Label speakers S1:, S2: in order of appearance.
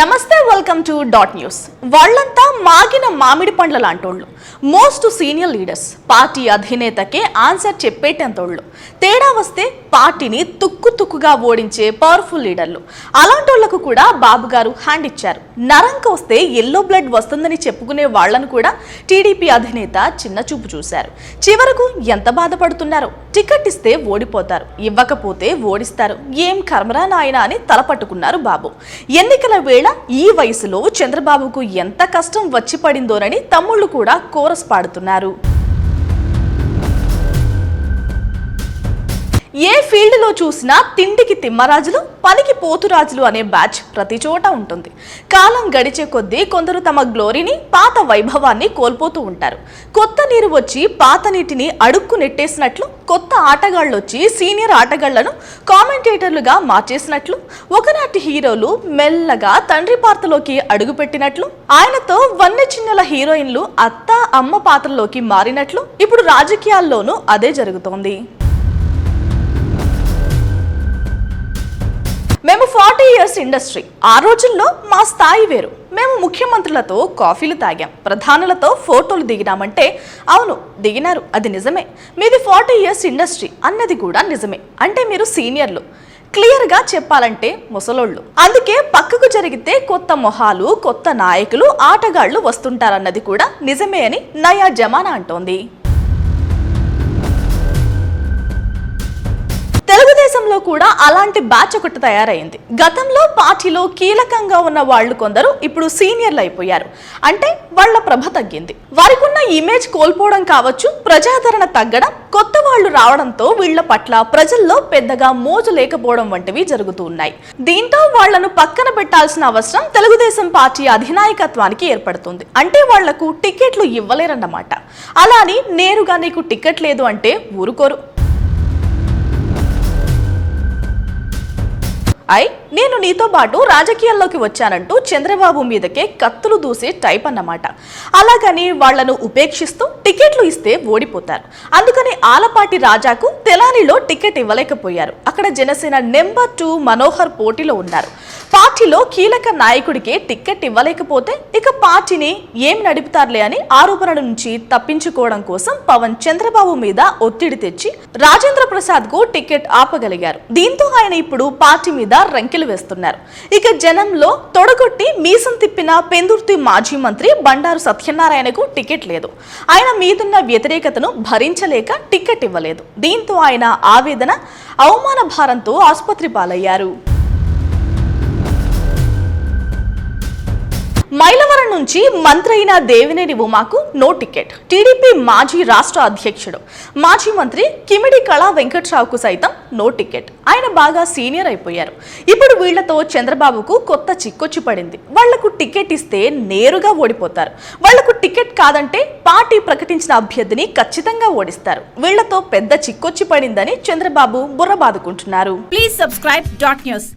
S1: నమస్తే welcome to dot news వాళ్ళంతా మాగిన మామిడి పండ్ల లాంటోళ్ళు. మోస్ట్ సీనియర్ లీడర్స్ పార్టీ అధినేతకే ఆన్సర్ చెప్పేటంతోళ్ళు. తేడా వస్తే పార్టీని తుక్కు తుక్కుగా ఓడించే పవర్ఫుల్ లీడర్లు అలాంటోళ్ళకు కూడా బాబు గారు హ్యాండ్ ఇచ్చారు. నరంక వస్తే ఎల్లో బ్లడ్ వస్తుందని చెప్పుకునే వాళ్ళను కూడా టీడీపీ అధినేత చిన్న చూపు చూశారు. చివరకు ఎంత బాధపడుతున్నారో? టికెట్ ఇస్తే ఓడిపోతారు. ఇవ్వకపోతే ఓడిస్తారు. ఏం కర్మరా నాయన అని తలపట్టుకున్నారు బాబు. ఎన్నికల వేళ ఈ వయసులో చంద్రబాబుకు ఎంత కష్టం వచ్చి పడిందోనని తమ్ముళ్ళు కూడా కోరస్ పాడుతున్నారు. ఏ ఫీల్డ్లో చూసినా తిండికి తిమ్మరాజులు పనికి పోతురాజులు అనే బ్యాచ్ ప్రతి చోట ఉంటుంది. కాలం గడిచే కొద్దీ కొందరు తమ గ్లోరీని పాత వైభవాన్ని కోల్పోతూ ఉంటారు. కొత్త నీరు వచ్చి పాత నీటిని అడుక్కు నెట్టేసినట్లు కొత్త ఆటగాళ్ళు వచ్చి సీనియర్ ఆటగాళ్ళను కామెంటేటర్లుగా మార్చేసినట్లు ఒకనాటి హీరోలు మెల్లగా తండ్రి పాత్రలోకి అడుగుపెట్టినట్లు ఆయనతో వన్నె చిన్నల హీరోయిన్లు అత్త అమ్మ పాత్రలోకి మారినట్లు ఇప్పుడు రాజకీయాల్లోనూ అదే జరుగుతోంది. ఇండస్ట్రీ. ఆ రోజుల్లో మా స్థాయి వేరు. మేము ముఖ్యమంత్రులతో కాఫీలు తాగాం. ప్రధానులతో ఫోటోలు దిగినామంటే అవును దిగినారు. అది నిజమే. మీది ఫార్టీ ఇయర్స్ ఇండస్ట్రీ అన్నది కూడా నిజమే. అంటే మీరు సీనియర్లు. క్లియర్గా చెప్పాలంటే ముసలోళ్ళు. అందుకే పక్కకు జరిగితే కొత్త మొహాలు కొత్త నాయకులు ఆటగాళ్ళు వస్తుంటారన్నది కూడా నిజమే అని నయా జమానా అంటోంది. దేశంలో కూడా అలాంటి బ్యాచ్ ఒకటి తయారైంది. గతంలో పార్టీలో కీలకంగా ఉన్న వాళ్ళు కొందరు ఇప్పుడు సీనియర్లు అయిపోయారు. అంటే వాళ్ళ ప్రభ తగ్గింది. వారికి ఉన్న ఇమేజ్ కోల్పోవడం కావచ్చు ప్రజాదరణ తగ్గడం కొత్త వాళ్ళు రావడంతో వీళ్ళ పట్ల ప్రజల్లో పెద్దగా మోజు లేకపోవడం వంటివి జరుగుతూ ఉన్నాయి. దీంతో వాళ్ళను పక్కన పెట్టాల్సిన అవసరం తెలుగుదేశం పార్టీ అధినాయకత్వానికి ఏర్పడుతుంది. అంటే వాళ్ళకు టికెట్లు ఇవ్వలేరన్నమాట. అలా అని నేరుగా నీకు టికెట్ లేదు అంటే ఊరుకోరు. Aí? నేను నీతో పాటు రాజకీయాల్లోకి వచ్చానంటూ చంద్రబాబు మీదకే కత్తులు దూసే టైప్ అన్నమాట. అలాగని వాళ్ళను ఉపేక్షిస్తూ టికెట్లు ఇస్తే ఓడిపోతారు. అందుకని ఆలపాటి రాజాకు తెలానిలో టికెట్ ఇవ్వలేకపోయారు. అక్కడ జనసేన నెంబర్ టూ మనోహర్ పోటీలో ఉన్నారు. పార్టీలో కీలక నాయకుడికే టికెట్ ఇవ్వలేకపోతే ఇక పార్టీని ఏం నడుపుతారులే అని ఆరోపణల నుంచి తప్పించుకోవడం కోసం పవన్ చంద్రబాబు మీద ఒత్తిడి తెచ్చి రాజేంద్ర ప్రసాద్కు టికెట్ ఆపగలిగారు. దీంతో ఆయన ఇప్పుడు పార్టీ మీద రంకెలు వేస్తున్నారు. ఇక జనంలో తొడగొట్టి మీసం తిప్పిన పెందుర్తి మాజీ మంత్రి బండారు సత్యనారాయణకు టికెట్ లేదు. ఆయన మీదున్న వ్యతిరేకతను భరించలేక టికెట్ ఇవ్వలేదు. దీంతో ఆయన ఆవేదన అవమాన భారంతో ఆసుపత్రి పాలయ్యారు. మైలవరం నుంచి మంత్రి అయిన దేవినేని ఉమాకు నో టికెట్. టీడీపీ మాజీ రాష్ట్ర అధ్యక్షుడు. మాజీ మంత్రి కిమిడి కళా వెంకట్రావుకు సైతం నో టికెట్. ఆయన బాగా సీనియర్ అయిపోయారు. ఇప్పుడు వీళ్ళతో చంద్రబాబుకు కొత్త చిక్కొచ్చి పడింది. వాళ్ళకు టికెట్ ఇస్తే నేరుగా ఓడిపోతారు. వాళ్ళకు టికెట్ కాదంటే పార్టీ ప్రకటించిన అభ్యర్థిని ఖచ్చితంగా ఓడిస్తారు. వీళ్ళతో పెద్ద చిక్కొచ్చి పడిందని చంద్రబాబు బుర్ర బాదుకుంటున్నారు
S2: ప్లీజ్ సబ్స్క్రైబ్ డాట్ న్యూస్